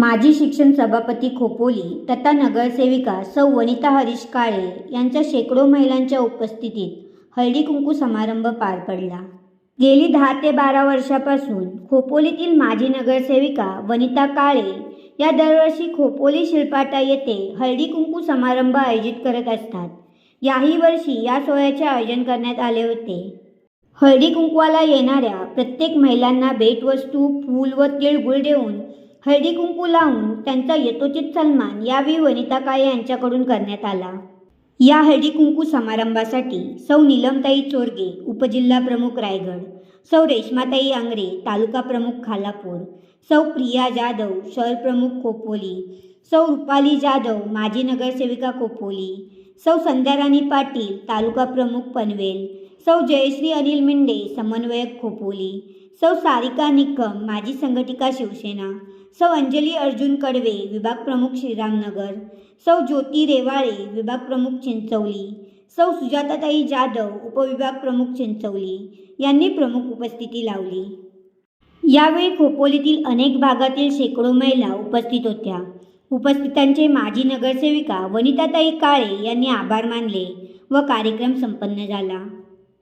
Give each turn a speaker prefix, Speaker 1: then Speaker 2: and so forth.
Speaker 1: माजी शिक्षण सभापती खोपोली तथा नगरसेविका सौ वनिता हरीश काळे यांच्या शेकडो महिलांच्या उपस्थितीत हळदी कुंकू समारंभ पार पडला. गेली दहा ते बारा वर्षापासून खोपोलीतील माजी नगरसेविका वनिता काळे या दरवर्षी खोपोली शिल्पाटा येथे हळदी कुंकू समारंभ आयोजित करत असतात. याही वर्षी या सोहळ्याचे आयोजन करण्यात आले होते. हळदी कुंकवाला येणाऱ्या प्रत्येक महिलांना भेटवस्तू फूल व तिळगुळ देऊन हळदी कुंकू लावून त्यांचा यथोचित सन्मान यावेळी वनिता काळे यांच्याकडून करण्यात आला. या हळदी कुंकू समारंभासाठी सौ नीलमताई चोरगे उपजिल्हा प्रमुख रायगड सौ रेश्माताई आंग्रे तालुका प्रमुख खालापूर सौ प्रिया जाधव शहर प्रमुख कोपोली सौ रुपाली जाधव माजी नगरसेविका कोपोली सौ संध्याराणी पाटील तालुका प्रमुख पनवेल सौ जयश्री अनिल मिंडे समन्वयक खोपोली सौ सारिका निकम माजी संघटिका शिवसेना सौ अंजली अर्जुन कडवे विभाग प्रमुख श्रीरामनगर सौ ज्योती रेवाळे विभाग प्रमुख चिंचवली सौ सुजाताताई जाधव उपविभाग प्रमुख चिंचवली यांनी प्रमुख उपस्थिती लावली. यावेळी खोपोलीतील अनेक भागातील शेकडो महिला उपस्थित होत्या. उपस्थितांचे माजी नगरसेविका वनिताताई काळे यांनी आभार मानले व कार्यक्रम संपन्न झाला.